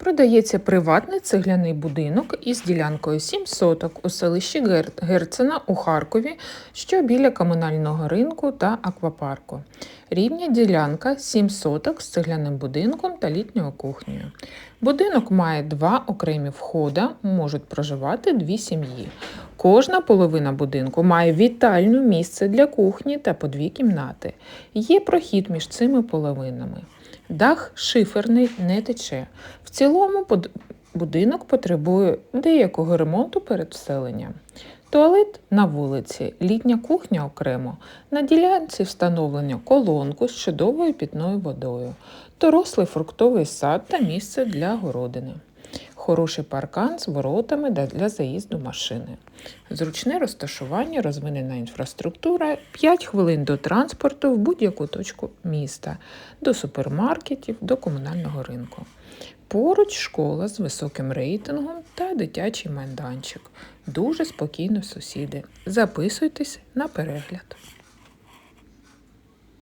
Продається приватний цегляний будинок із ділянкою 7 соток у селищі Герцена у Харкові, що біля комунального ринку та аквапарку. Рівня ділянка 7 соток з цегляним будинком та літньою кухнею. Будинок має два окремі входа, можуть проживати дві сім'ї. Кожна половина будинку має вітальну місце для кухні та по дві кімнати. Є прохід між цими половинами. Дах шиферний не тече. В цілому будинок потребує деякого ремонту перед вселенням. Туалет на вулиці, літня кухня окремо. На ділянці встановлено колонку з чудовою питною водою, дорослий фруктовий сад та місце для городини. Хороший паркан з воротами для заїзду машини. Зручне розташування, розвинена інфраструктура, 5 хвилин до транспорту в будь-яку точку міста, до супермаркетів, до комунального ринку. Поруч школа з високим рейтингом та дитячий майданчик. Дуже спокійно сусіди. Записуйтесь на перегляд.